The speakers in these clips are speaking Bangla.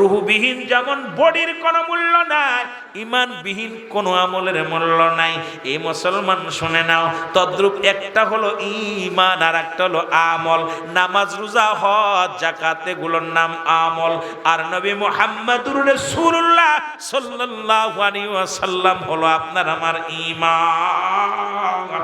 রুহুবিহীন যেমন বডির কোনো মূল্য নাই ইমানবিহীন কোনো আমলের মূল্য নাই। এই মুসলমান শুনে নাও, তদ্রূপ একটা হলো ইমান আর একটা হলো আমল। নামাজ রোজা, হজ জাকাত এগুলোর নাম আমল। আর নবী মুহাম্মদুর রাসূলুল্লাহ সাল্লাল্লাহু আলাইহি ওয়াসাল্লাম হলো আপনার, আমার ইমান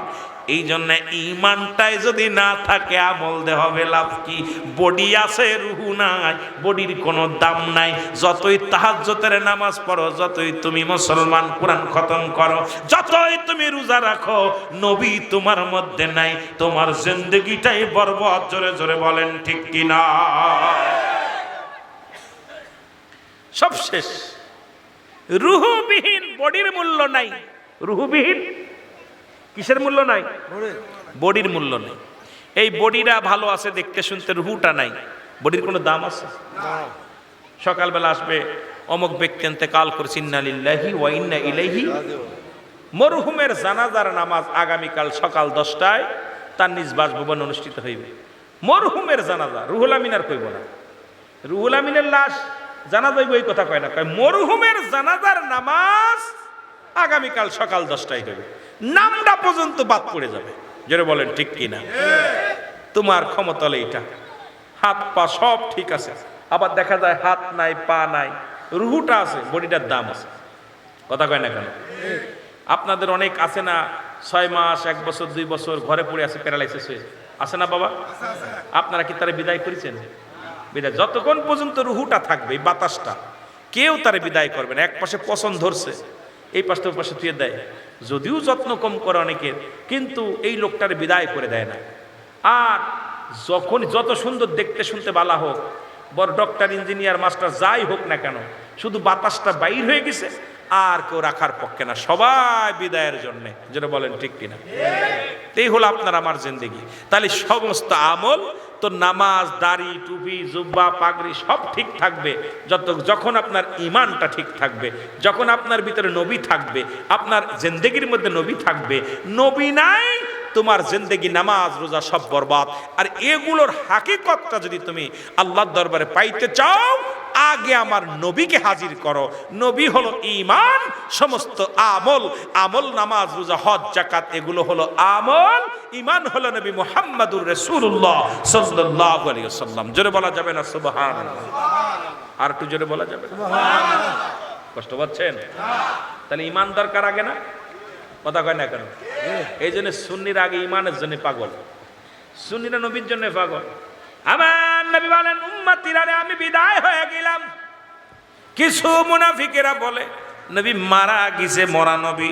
এই জন্য ইমানটাই যদি না থাকে, আমল দে হবে লাভ কি? বডি আছে, রুহু নাই, বডির কোনো দাম নাই। যতই তাহাজ্জতের নামাজ পড়ো, যতই তুমি মুসলমান, কোরআন খতম করো, যতই তুমি রোজা রাখো, নবী তোমার মধ্যে নাই। তোমার জিন্দগিটাই বরবাদ, জোরে জোরে বলেন ঠিক কিনা? সব শেষ রুহুবিহীন, বডির মূল্য নাই। রুহুবিহীন কিসের মূল্য নাই? বডির। মূল্য নেই। এই বডিটা ভালো আছে দেখতে শুনতে রুহুটা নাই। বডির কোনো দাম আছে? সকালবেলা আসবে অমুক ব্যক্তি আনতে কাল করছি ইন্নালিল্লাহি ইলাইহি মরহুমের জানাজার নামাজ আগামীকাল সকাল দশটায় তার নিজ বাসভবন অনুষ্ঠিত হইবে। মরহুমের জানাজা রুহুল আমিনার কইব না। রুহুল আমিনের লাশ জানাজা হইব এই কথা কয় না। কয় মরহুমের জানাজার নামাজ আগামীকাল সকাল দশটায় হবে নামটা পর্যন্ত বাদ পড়ে যাবে। যেটা বলেন, ঠিক কিনা? তোমার ক্ষমতলে এটা হাত, পা সব ঠিক আছে। আবার দেখা যায় হাত নাই, পা নাই, রুহুটা আছে, বডিটার দাম আছে। কথা কয় না কেন? আপনাদের অনেক আছে না, ছয় মাস, এক বছর, দুই বছর, ঘরে পড়ে আছে, প্যারালাইসিস হয়ে। আছে না বাবা? আপনারা কি তারা বিদায় করেছেন? বিদায়। যতক্ষণ পর্যন্ত রুহুটা থাকবে বাতাসটা, কেউ তারে বিদায় করবে না। এক পাশে পছন্দ ধরছে। এই পাশে পাশে তুই দেয়। যদিও যত্ন কম করে অনেকের, কিন্তু এই লোকটার বিদায় করে দেয় না। আর যখন যত সুন্দর দেখতে শুনতে বালা হোক, বড় ডক্টর ইঞ্জিনিয়ার মাস্টার যাই হোক না কেন, শুধু বাতাসটা বাইর হয়ে গেছে আর কেউ রাখার পক্ষে না। সবাই বিদায়ের জন্যে। যেটা বলেন, ঠিক কিনা? এই হলো আপনার, আমার জিন্দগি। তাহলে সমস্ত আমল, তো নামাজ, দাড়ি, টুপি, জুব্বা, পাগড়ি সব ঠিক থাকবে। যত, যখন আপনার ইমানটা ঠিক থাকবে, যখন আপনার ভিতরে নবী থাকবে, আপনার জিন্দগির মধ্যে নবী থাকবে, নবী নাই তোমার জিন্দগি নামাজ রোজা সব বরবাদ। আর এগুলোর হাকিকতটা যদি তুমি আল্লাহর দরবারে পাইতে চাও আগে আমার নবীকে হাজির করো। নবী হলো ইমান সমস্ত আমল আমল নামাজ রোজা হজ জাকাত এগুলো হলো আমল। ইমান হলো নবী মুহাম্মাদুর রাসূলুল্লাহ সাল্লাল্লাহু আলাইহি ওয়াসাল্লাম। জোরে বলা যাবে না? সুবহানাল্লাহ। আর একটু জোরে বলা যাবে না? কষ্ট পাচ্ছেন? তাহলে ইমান দরকার আগে না? কথা কয় না কেন? এই জন্য সুন্নির আগে ইমানের জন্য পাগল। সুন্নিরা নবীর জন্য পাগল। আমার নবী বলেন উম্মাতিরারে আমি বিদায় হয়ে গেলাম। কিছু মুনাফিকেরা বলে, নবী মারা গেছে মরা নবী।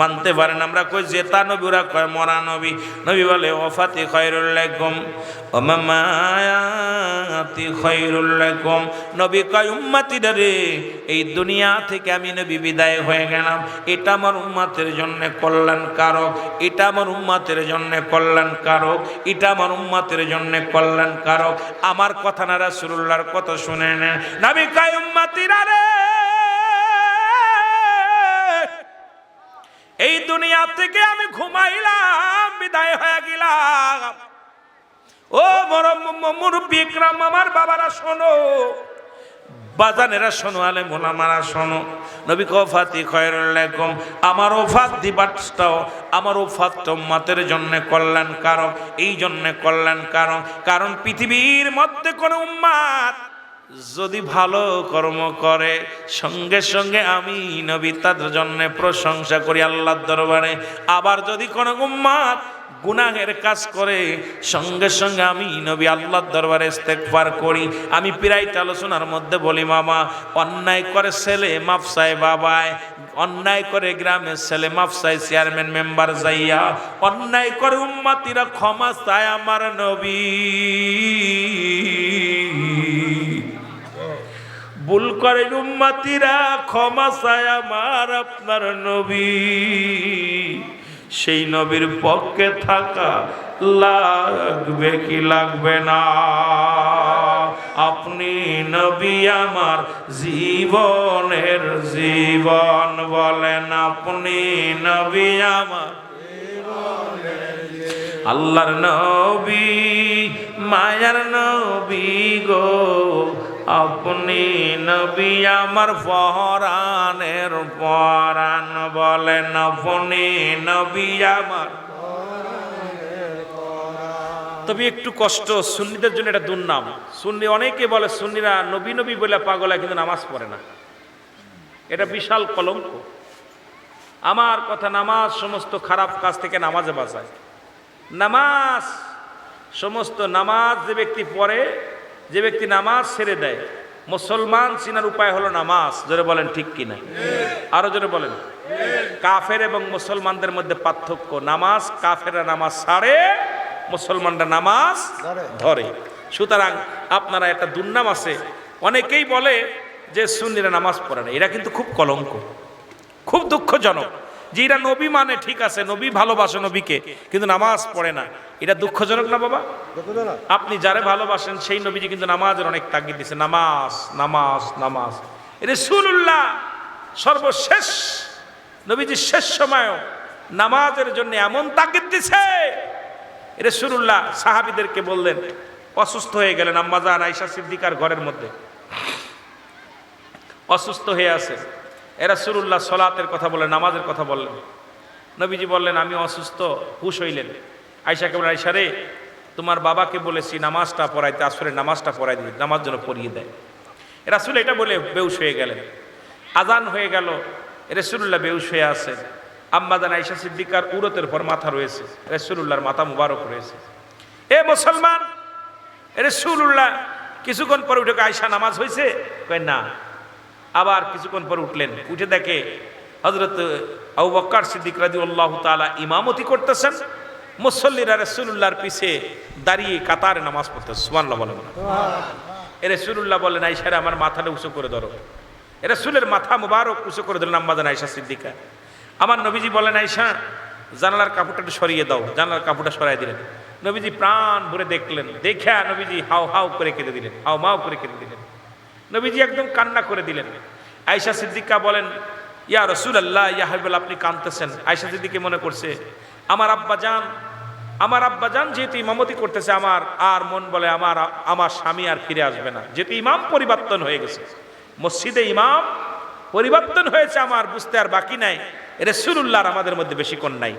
মানতে পারেন। আমরা কই, জেতা নবী, ওরা কয়, মরা নবী। নবী বলে, ওফাতি খয়রুল্লাকুম ওমামায়াতি খয়রুল্লাকুম নবী কয় উম্মতিরা রে, এই দুনিয়া থেকে আমি নবী বিদায় হয়ে গেলাম। এটা আমার উম্মাতের জন্য কল্যাণ কারক এটা আমার উম্মাতের জন্য কল্যাণ কারক এটা আমার উম্মাতের জন্য কল্যাণ কারক আমার কথা না রাসূলুল্লাহর কথা শুনে নেন নবী কয় উম্মতিরা রে এই দুনিয়া থেকে আমি ঘুমাইলাম, বিদায় হয়ে গেলাম। ও মুরব্বী আমার বাবারা শোনো। বাজানেরা শোনো আলে মোলামারা শোনো। নবী কফাতি খয়রুল্লাকুম আমার ওফাত দিবাসটাও আমার ওফাতটা মাতের জন্য কল্যাণ কারক এই জন্যে কল্যাণ কারক কারণ পৃথিবীর মধ্যে কোনো উম্মাত যদি ভালো কর্ম করে, সঙ্গে সঙ্গে আমি নবী তাদের জন্য প্রশংসা করি আল্লাহর দরবারে। আবার যদি কোনো উম্মাত গুনাহের কাজ করে, সঙ্গে সঙ্গে আমি নবী আল্লাহর দরবারে ইস্তেগফার করি। আমি পিরাইট আলোচনার মধ্যে বলি, মামা, অন্যায় করে ছেলে মাফসায় বাবায়, অন্যায় করে গ্রামের ছেলে মাফসায় চেয়ারম্যান মেম্বার যাইয়া, অন্যায় করে উম্মাতিরা ক্ষমা চায় আমার নবী। ভুল করে উম্মাতিরা, ক্ষমা চায় আমার, আপনার নবী। সেই নবীর পক্ষে থাকা লাগবে কি লাগবে না? আপনি নবী আমার জীবনের জীবন বলেন, আপনি নবী আমার আল্লাহর নবী, মায়ার নবী গো। আপনি নবী আমার পরাণের পরাণ বলেন, আপনি নবী আমার তবে একটু কষ্ট, সুন্নিদের জন্য এটা দুর্নাম। সুন্নি অনেকে বলে, সুন্নিরা নবী নবী বলে পাগল কিন্তু নামাজ পড়ে না। এটা বিশাল কলঙ্ক। আমার কথা নামাজ সমস্ত খারাপ কাজ থেকে নামাজে বাঁচায়। নামাজ, সমস্ত নামাজ যে ব্যক্তি পড়ে যে ব্যক্তি নামাজ ছেড়ে দেয় মুসলমান চিনার উপায় হলো নামাজ। জোরে বলেন ঠিক কিনা আরও জোরে বলেন। কাফের এবং মুসলমানদের মধ্যে পার্থক্য। নামাজ কাফেরা নামাজ ছাড়ে মুসলমানরা নামাজ ধরে। সুতরাং আপনারা একটা দুর্নাম আছে। অনেকেই বলে যে সুন্নিরা নামাজ পড়ে না। এরা কিন্তু খুব কলঙ্ক। খুব দুঃখজনক। যে এরা নবী মানে ঠিক আছে নবী ভালোবাসে নবীকে কিন্তু নামাজ পড়ে না। এটা দুঃখজনক না বাবা? আপনি যারে ভালোবাসেন সেই নবীজি কিন্তু নামাজের অনেক তাগিদ দিছে নামাজ নামাজ নামাজ। রসুল্লাহ সর্বশেষ নবীজি শেষ সময়ও নামাজের জন্য এমন তাগিদ দিছে রসুল্লাহ সাহাবিদেরকে বললেন অসুস্থ হয়ে গেলেন আম্মাজান আইসা সিদ্দিকার ঘরের মধ্যে। অসুস্থ হয়ে আছে। এরা সুরুল্লাহ সলাতের কথা বললেন, নামাজের কথা বললেন। নবীজি বললেন, আমি অসুস্থ, হুশ হইলেন। আয়সাকে বলেন আয়সা রে, তোমার বাবাকে বলেছি নামাজটা পড়াইতে আসলে নামাজটা পড়াই দিই নামাজ যেন পড়িয়ে দেয়। রাসুল এটা বলে বেউস হয়ে গেলেন। আজান হয়ে গেল রসুল্লাহ বেউস হয়ে আছে আম্মাদান আয়সা সিদ্দিকার উরতের পর মাথা রয়েছে রসুল্লাহর মাথা মুবারক রয়েছে। এ মুসলমান রসুল্লাহ কিছুক্ষণ পরে উঠে আয়সা নামাজ হয়েছে কয়, না। আবার কিছুক্ষণ পর উঠলেন। উঠে দেখে হজরত আবু বক্কর সিদ্দিক রাজি আল্লাহ তালা ইমামতি করতেছেন। মুসল্লিরা রসুল্লাহর পিছে দাঁড়িয়ে কাতারে নামাজ পড়তে সুমান্লা বলেন এ রসুল্লাহ বললেন আইসারে আমার মাথাটা উঁচু করে ধরো। এ রসুলের মাথা মুবারক উঁচু করে দিলেন আম্মাদান আয়সা সিদ্দিকা। আমার নবীজি বলেন আয়সা জানালার কাপড়টা একটু সরিয়ে দাও। জানালার কাপড়টা সরাই দিলেন। নবীজি প্রাণ ভরে দেখলেন। দেখা নবীজি হাও হাও করে কেঁদে দিলেন। হাও মাও করে কেঁদে দিলেন। নবীজি একদম কান্না করে দিলেন। আয়সা সিদ্দিকা বলেন, ইয়া রসুল আল্লাহ ইয়া হাবিবুল আপনি কাঁদতেছেন। আয়সা সিদ্দিকে মনে করছে, আমার আব্বা যান, আমার আব্বা যান যেহেতু ইমামতি করতেছে, আমার আর মন বলে আমার আমার স্বামী আর ফিরে আসবে না। যেহেতু ইমাম পরিবর্তন হয়ে গেছে, মসজিদে ইমাম পরিবর্তন হয়েছে আমার, বুঝতে আর বাকি নাই। রসুল্লাহর আমাদের মধ্যে বেশিক্ষণ নাই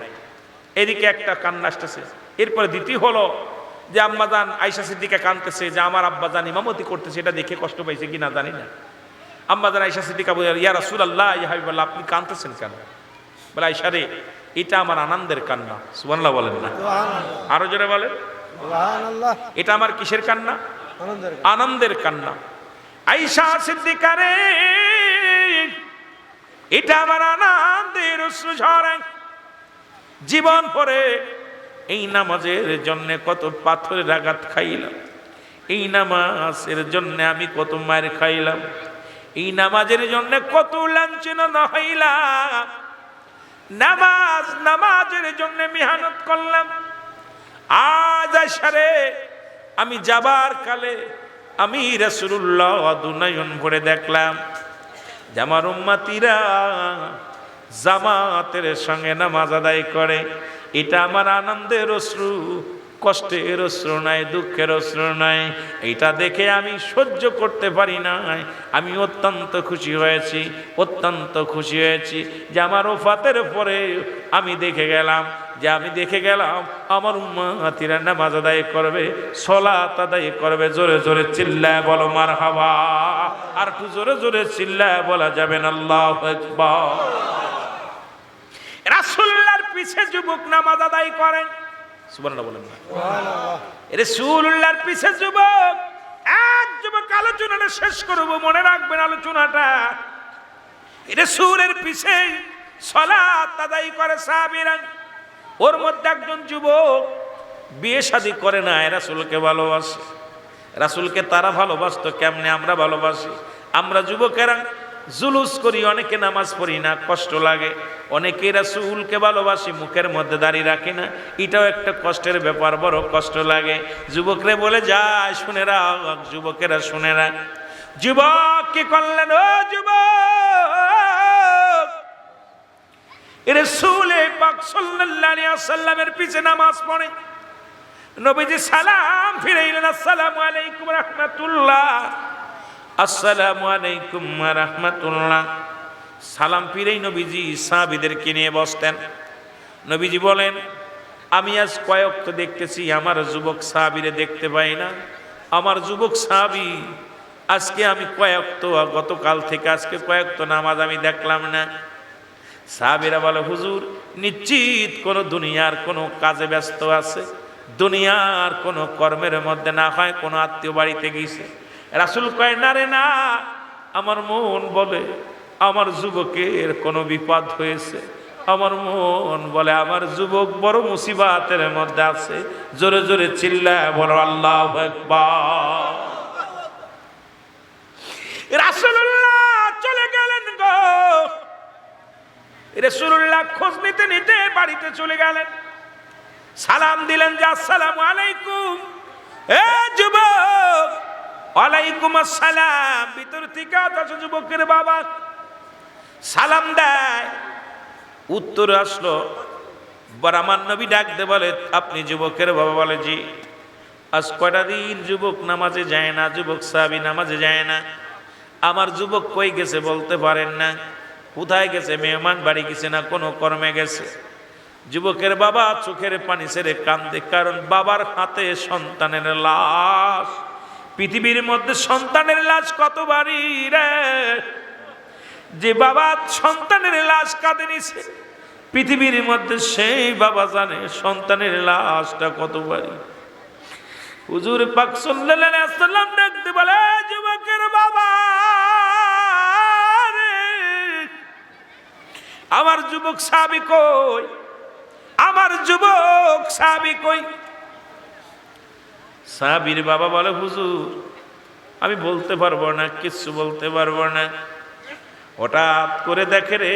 এদিকে একটা কান্না আসতেছে। এরপরে দ্বিতীয় হলো যে আম্মাজান আয়সা সিদ্দিকা কানতেছে যে আমার আব্বাজান ইমামতি করতেছে এটা দেখে কষ্ট পাইছে কি না জানি না। আম্মাজান আয়সা সিদ্দিকা বলে ইয়া রাসুল আল্লাহ ইয়া হাবিবাল্লাহ আপনি কানতেছেন কেন? বলে আয়সা রে এটা আমার আনন্দের কান্না। সুবান্লাহ বলেন না। আরও জোরে বলেন। এটা আমার কিসের কান্না? আনন্দের কান্না। আইসা সিদ্দিকা রে এটা আমার আনন্দের জীবন পরে এই নামাজের জন্য কত পাথরের আঘাত খাইলাম। এই নামাজের জন্য আমি কত মায়ের খাইলাম। এই নামাজের জন্য কত লাঞ্ছনা না হইলাম। নামাজ নামাজের জন্য মেহনত করলাম। আজ আসারে আমি যাবার কালে আমি রসুল্লাহ দুনয়ন ভরে দেখলাম জামার উম্মাতিরা জামাতের সঙ্গে নামাজ আদায় করে। এটা আমার আনন্দের অশ্রু, কষ্টের অশ্রু নাই, দুঃখের অশ্রু নাই। এটা দেখে আমি সহ্য করতে পারি নাই। আমি অত্যন্ত খুশি হয়েছি, অত্যন্ত খুশি হয়েছি যে আমার ওফাতের পরে আমি দেখে গেলাম, যে আমি দেখে গেলাম, আমার উম্মাতিরা নামাজ আদায় করবে, সলাত আদায় করবে, জোরে জোরে চিল্লায় বলো মার হাওয়া আর একটু জোরে জোরে চিল্লায় বলা যাবে না, আল্লাহ রাসূলুল্লাহর পিছে যুবক নামাজ আদায় করেন। সুবহানাল্লাহ বলেন না। রাসূলুল্লাহর পিছে যুবক, এক যুবক আলোচনাটা শেষ করব, মনে রাখবেন আলোচনাটা। রাসূলের পিছে সালাত আদায় করে সাহাবীরা। ওর মধ্যে একজন যুবক বিয়ে শাদী করে না রাসূলকে ভালোবাসে। রাসূলকে তারা ভালোবাসতো, কেমনে আমরা ভালোবাসি? আমরা যুবকেরা জুলুস করি, অনেকে নামাজ পড়ি না, কষ্ট লাগে। অনেকে রাসূলকে ভালোবাসি, মুখের মধ্যে দাঁড়িয়ে রাখি না। এটাও একটা কষ্টের ব্যাপার, বড় কষ্ট লাগে। যুবকরে বলে যায় শুনে রাখ, যুবকেরা শুনে রাখ। যুবক কি করলেন? ও যুবক! রসুলে পাক আলাইহি পিছে নামাজ পড়ে। নবীজি সালাম ফিরাইলেন, আসসালামু আলাইকুম রাহমাতুল্লাহ। আসসালামু আলাইকুম রহমতুল্লাহ। সালাম ফিরেই নবীজি সাহাবিদেরকে নিয়ে বসতেন। নবীজি বলেন, আমি আজ কয়েক তো দেখতেছি, আমার যুবক সাহাবিরে দেখতে পাই না। আমার যুবক সাহাবি, আজকে আমি কয়েক তো, গতকাল থেকে আজকে কয়েক তো নামাজ আমি দেখলাম না। সাহাবিরা বলে, হুজুর, নিশ্চিত কোনো দুনিয়ার কোনো কাজে ব্যস্ত আছে? দুনিয়ার কোনো কর্মের মধ্যে না হয় কোনো আত্মীয় বাড়িতে গেছে রাসুল কয়, না রে, না। আমার মন বলে, আমার যুবকের কোনো বিপদ হয়েছে। আমার মন বলে, আমার যুবক বড় মুসিবাতের মধ্যে আছে। জোরে জোরে চিল্লায় বলো, আল্লাহ একবার রাসূলুল্লাহ চলে গেলেন গো। রাসূলুল্লাহ খোঁজ নিতে নিতে বাড়িতে চলে গেলেন। সালাম দিলেন যে, আসসালামু আলাইকুম। এ যুবক ওয়ালাইকুম আসসালাম। ভিতর থেকে আছে যুবকের বাবা সালাম দেয়। উত্তর আসলো বর নবী ডাকতে বলে, আপনি যুবকের বাবা বলে জি। আজ কয়টা দিন যুবক নামাজে যায় না, যুবক সাহাবি নামাজে যায় না। আমার যুবক কই গেছে বলতে পারেন না। কোথায় গেছে? মেহমান বাড়ি গেছে না? কোনো কর্মে গেছে? যুবকের বাবা চোখের পানি ছেড়ে কান্দে, কারণ বাবার হাতে সন্তানের লাশ। পৃথিবীর মধ্যে সন্তানের লাশ কত বাড়ি রে? যে বাবা সন্তানের লাশ কাঁদে নিছে, পৃথিবীর মধ্যে সেই বাবা জানে সন্তানের লাশটা কত বাড়ি হুজুর পাক সাল্লাল্লাহু আলাইহি বলে যুবকের বাবা আমার যুবক সাবি কই? আমার যুবক সাবি কই? সাবির বাবা বলে, হুজুর, আমি বলতে পারব না, কিচ্ছু বলতে পারব না। হঠাৎ করে দেখে রে,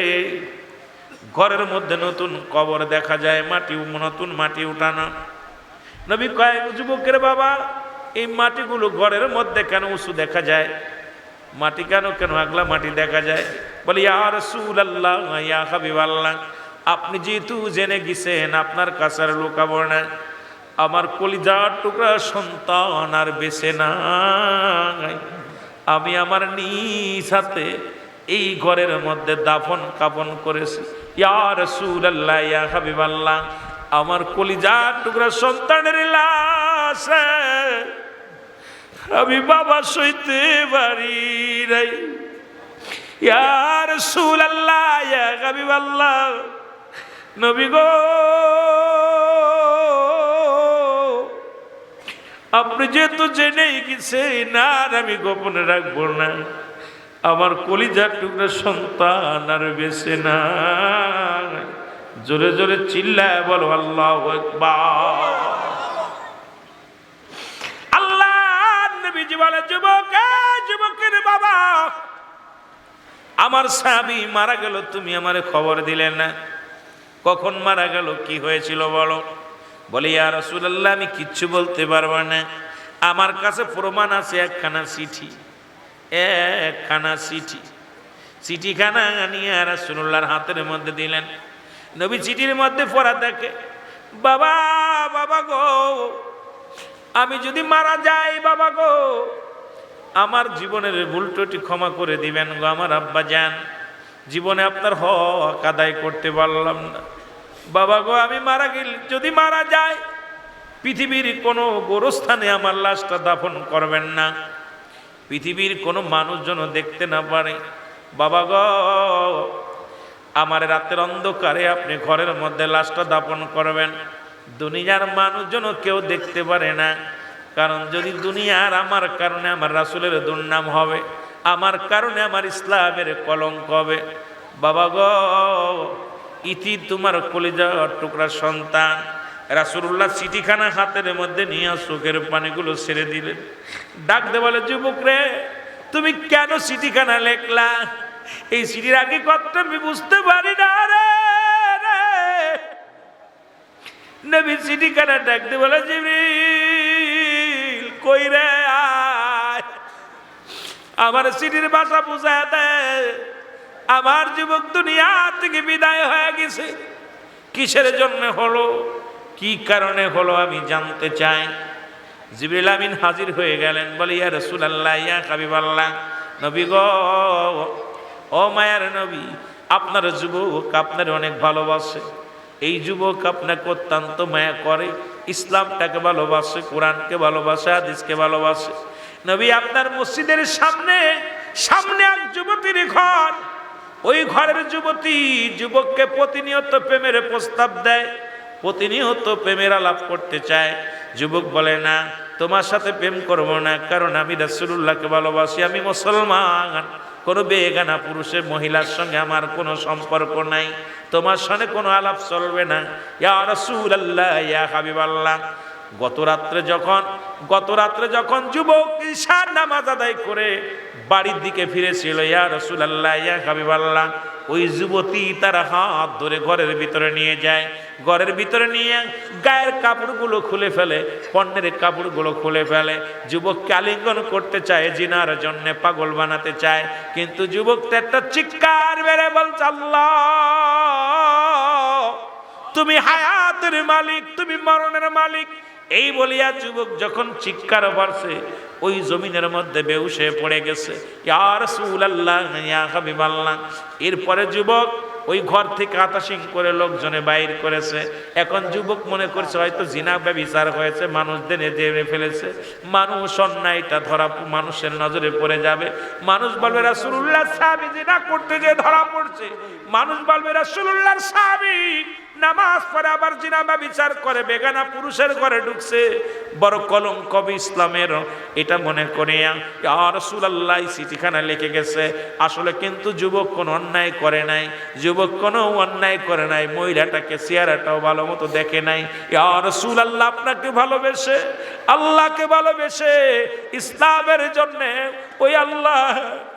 ঘরের মধ্যে নতুন কবর দেখা যায় মাটি নতুন, মাটি উঠানো। নবী কয়েক যুবকের বাবা, এই মাটিগুলো ঘরের মধ্যে কেন উঁচু দেখা যায়? মাটি কেন কেন আগলা মাটি দেখা যায়? বলি আর সুল আল্লাহ ইয়া হাবিব আল্লাহ আপনি যেহেতু জেনে গেছেন, আপনার কাছে আর লুকাবো না। আমার কলিজার টুকরা সন্তান আর বেছে নাই। আমি আমার নিজ হাতে এই ঘরের মধ্যে দাফন কাপন করেছি। ইয়ার সুল আল্লাহ ইয়া হাবিব আল্লাহ আমার কলিজার টুকরা সন্তানের লাশ আমি বাবা সইতে পারি নাই। ইয়ার সুল আল্লাহ ইয়া হাবিব আল্লাহ নবী গো। আপনি যেহেতু জেনেই গেছে না আর আমি গোপনে রাখব না। আমার কলিজার টুকরা সন্তান আর বেছে না জোরে জোরে চিল্লায় বলো, আল্লাহ আল্লাহ যুবক, যুবকের বাবা, আমার স্বামী মারা গেল, তুমি আমারে খবর দিলে না। কখন মারা গেল, কি হয়েছিল বলো? বলি আর রসুল্লাহ আমি কিচ্ছু বলতে পারব না। আমার কাছে প্রমাণ আছে, একখানা চিঠি একখানা চিঠি। চিঠিখানা নিয়ে রাসুল্লাহর হাতের মধ্যে দিলেন। নবী চিঠির মধ্যে পড়া দেখে, বাবা বাবা গো, আমি যদি মারা যাই, বাবা গো, আমার জীবনের ভুলটুটি ক্ষমা করে দিবেন গো আমার আব্বা যান। জীবনে আপনার হক আদায় করতে পারলাম না। বাবা গো, আমি মারা গেল, যদি মারা যায়, পৃথিবীর কোনো গোরস্থানে আমার লাশটা দাফন করবেন না। পৃথিবীর কোনো মানুষজন দেখতে না পারে। বাবা গো, আমার রাতের অন্ধকারে আপনি ঘরের মধ্যে লাশটা দাপন করবেন। দুনিয়ার মানুষজন কেউ দেখতে পারে না। কারণ যদি দুনিয়ার আমার কারণে আমার রাসুলের দুর্নাম হবে, আমার কারণে আমার ইসলামের কলঙ্ক হবে। বাবা গো ইতি তোমার কলিজা টুকরা সন্তান। রাসুল্লাহ চিঠিখানা হাতের মধ্যে নিয়ে চোখের পানিগুলো ছেড়ে দিলেন। ডাক দে বলে, যুবক রে, তুমি কেন চিঠিখানা লেখলা? এই চিঠির আগে কতটা আমি বুঝতে পারি না রে। নবী চিঠিখানা ডাক দে বলে, জিবরিল, কই রে আমার চিঠির ভাষা বুঝায় দেয় আমার যুবক দুনিয়া থেকে বিদায় হয়ে গেছে। কিসের জন্য হলো? কি কারণে হলো আমি জানতে চাই। জিবরিল আমিন হাজির হয়ে গেলেন, বলে, ইয়া রসুলাল্লাহ, ইয়া কাবিবাল্লাহ নবী গো, ও মায়ার নবী, আপনার যুবক আপনার অনেক ভালোবাসে। এই যুবক আপনাকে অত্যন্ত মায়া করে, ইসলামটাকে ভালোবাসে, কোরআনকে ভালোবাসে, হাদিসকে ভালোবাসে। নবী আপনার মসজিদের সামনে সামনে এক যুবতীর ঘর ওই ঘরের যুবতী যুবককে প্রতিনিয়ত প্রেমের প্রস্তাব দেয়, প্রতিনিয়ত প্রেমের আলাপ করতে চায়। যুবক বলে, না, তোমার সাথে প্রেম করব না, কারণ আমি রাসূলুল্লাহকে ভালোবাসি, আমি মুসলমান। কোনো বেগানা পুরুষের মহিলার সঙ্গে আমার কোনো সম্পর্ক নাই, তোমার সঙ্গে কোনো আলাপ চলবে না। ইয়া রাসূলুল্লাহ, ইয়া হাবিবাল্লাহ। গত রাত্রে যখন গত রাত্রে যখন যুবক ঈশার নামাজ আদায় করে বাড়ির দিকে ফিরেছিল, ইয়া রাসূলুল্লাহ, ইয়া হাবিবাল্লাহ, ওই যুবতী তার হাত ধরে ঘরের ভিতরে নিয়ে যায়। ঘরের ভিতরে নিয়ে গায়ের কাপড়গুলো খুলে ফেলে, পণ্যের কাপড়গুলো খুলে ফেলে। যুবক আলিঙ্গন করতে চায়, জিনার জন্য পাগল বানাতে চায়, কিন্তু যুবকটা একটা চিৎকার বেড়ে বলছে, আল্লাহ, তুমি হায়াতের মালিক, তুমি মরণের মালিক এই বলিয়া যুবক যখন চিৎকার বাড়ছে, ওই জমিনের মধ্যে বেউসে পড়ে গেছে। ইয়ার সুলাল্লাহ ইয়া হাবিবাল্লাহ। এরপরে যুবক ওই ঘর থেকে আতাসিং করে লোকজনে বাইর করেছে। এখন যুবক মনে করছে, হয়তো জিনা ব্যবিচার হয়েছে মানুষদের দেবে ফেলেছে। মানুষ অন্যায়টা ধরা, মানুষের নজরে পড়ে যাবে। মানুষ বলবে, রাসূলুল্লাহ সাহাবী জিনা করতে যে ধরা পড়ছে। মানুষ বলবে রাসূলুল্লাহর সাহাবী নামাজ পড়ে আবার জিনামা বিচার করে, বেগানা পুরুষের ঘরে ঢুকছে, বড় কলঙ্ক হবে ইসলামের, এটা মনে করে আর সুলাল্লাহ চিঠিখানা লিখে গেছে। আসলে কিন্তু যুবক কোনো অন্যায় করে নাই, যুবক কোনো অন্যায় করে নাই, মহিলাটাকে চেহারাটাও ভালো মতো দেখে নাই। আর সুলাল্লাহ আপনাকে ভালোবেসে, আল্লাহকে ভালোবেসে, ইসলামের জন্যে ওই আল্লাহ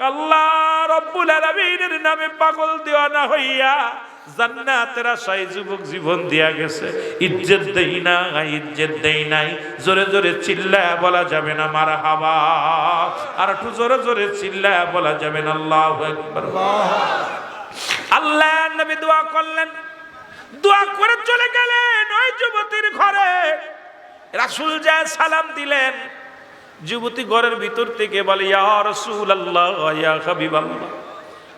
আল্লাহ রব্বুল আলামিনের নামে পাগল দেওয়ানা হইয়া জান্নাতের আশায় যুবক জীবন দিয়া গেছে। ইজ্জত দেই না ইজ্জত দেই নাই। জোরে জোরে চিল্লা বলা যাবে না মারা হাবা আর একটু জোরে জোরে চিল্লা বলা যাবে না, আল্লাহ আল্লাহ নবী দোয়া করলেন। দোয়া করে চলে গেলেন ওই যুবতীর ঘরে। রাসূল যায় সালাম দিলেন। যুবতী ঘরের ভিতর থেকে বলে, ইয়া রাসূল আল্লাহ ইয়া হাবিবাল্লাহ,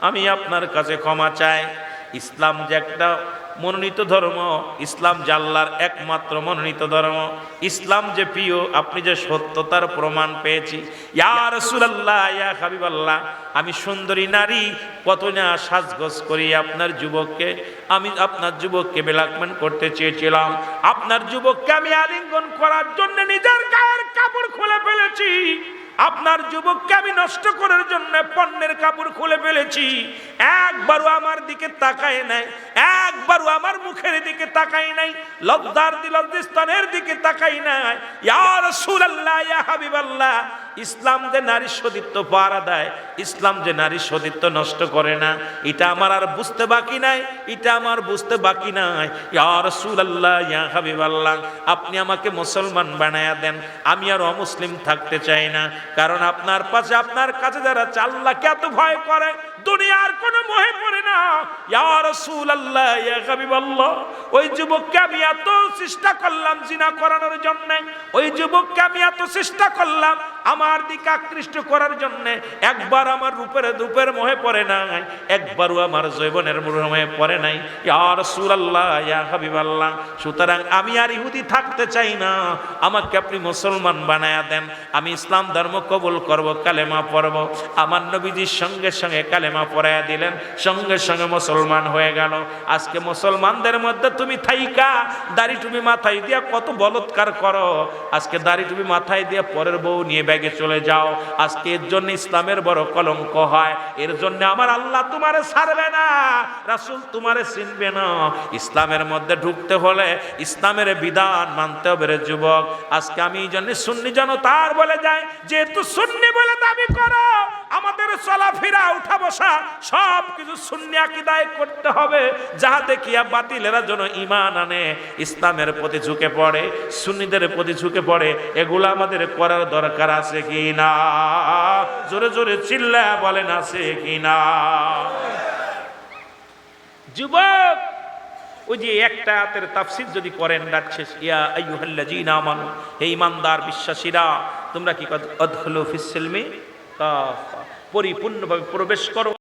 আমি আপনার কাছে ক্ষমা চাই। ইসলাম যে একটা মনোনীত ধর্ম, ইসলাম জাল্লার একমাত্র মনোনীত ধর্ম, ইসলাম যে প্রিয়, আপনি যে সত্যতার প্রমাণ পেয়েছি। ইয়া রাসূলুল্লাহ, ইয়া হাবিবাল্লাহ, আমি সুন্দরী নারী কত না সাজগোজ করি আপনার যুবককে। আমি আপনার যুবককে বেলাকমেন্ট করতে চেয়েছিলাম। আপনার যুবককে আমি আলিঙ্গন করার জন্য নিজের গায়ের কাপড় খুলে ফেলেছি। আপনার যুবককে আমি নষ্ট করার জন্য পণ্যের কাপড় খুলে ফেলেছি। একবারও আমার দিকে তাকায় নাই। একবারও আমার মুখের দিকে তাকাই নাই। লজ্জার দিলস্তানের দিকে তাকাই নাই। ইয়া রাসূলুল্লাহ, ইয়া হাবিবাল্লাহ, ইসলাম যে নারী সতীত্ব পাড়া দেয় ইসলাম যে নারী সতীত্ব নষ্ট করে না, এটা আমার আর বুঝতে বাকি নাই, এটা আমার বুঝতে বাকি নাই। ইয়া রাসূলুল্লাহ, ইয়া হাবিবাল্লাহ, আপনি আমাকে মুসলমান বানায়া দেন, আমি আর অমুসলিম থাকতে চাই না, কারণ আপনার পাশে আপনার কাছে যারা আল্লাহকে এত ভয় করে, দুনিয়ার কোনো মোহে পড়ে না। ইয়া রাসূলুল্লাহ, ইয়া হাবিবাল্লাহ, ওই যুবককে আমি এত চেষ্টা করলাম জিনা করানোর জন্য, ওই যুবককে আমি এত চেষ্টা করলাম আমার দিকে আকৃষ্ট করার জন্য, একবার আমার রূপের রূপের মোহে পড়ে নাই। একবারও আমার জৈবনের মোহে পড়ে নাই। ইয়া রাসূলুল্লাহ, ইয়া হাবিবাল্লাহ, সুতরাং আমি আর ইহুদি থাকতে চাই না। আমাকে আপনি মুসলমান বানায়া দেন। আমি ইসলাম ধর্ম কবুল করব, কালেমা পড়ব। আমার নবীজির সঙ্গে সঙ্গে কালেমা পড়ায়া দিলেন। সঙ্গে সঙ্গে মুসলমান হয়ে গেল। আজকে মুসলমানদের মধ্যে তুমি থাইকা, দাড়ি তুমি মাথায় দিয়া কত বলৎকার করো। আজকে দাড়ি তুমি মাথায় দিয়া পরের বউ নিয়ে ব্যাগে চলে যাও। আজকে এর জন্য ইসলামের বড় কলঙ্ক হয়। এর জন্য আমার আল্লাহ তোমারে ছাড়বে না, রাসুল তোমারে চিনবে না। ইসলামের মধ্যে ঢুকতে হলে ইসলামের বিধান মানতে হবে রে যুবক। আজকে আমি এই জন্য সুন্নি জনতার বলে যায়, যেহেতু সুন্নি বলে দাবি করো। চলাফেরা, উঠা বসা, সব কিছু শূন্য আকিদায় করতে হবে, যাহা দেখিয়া বাতিলেরা যেন ইমান আনে। ইসলামের প্রতি ঝুঁকে পড়ে, সুন্নিদের প্রতি ঝুঁকে পড়ে, এগুলো আমাদের করার দরকার আছে কি না জোরে জোরে চিল্লা বলেন, আছে কি না যুবক, ওই যে একটা আয়াতের তাফসির যদি করেন শেষ। ইয়া আইয়ুহাল্লাযীনা আমানু, হে ঈমানদার বিশ্বাসীরা, তোমরা কি অদখলু ফিস সিলমি কাফা। পরিপূর্ণভাবে প্রবেশ করো।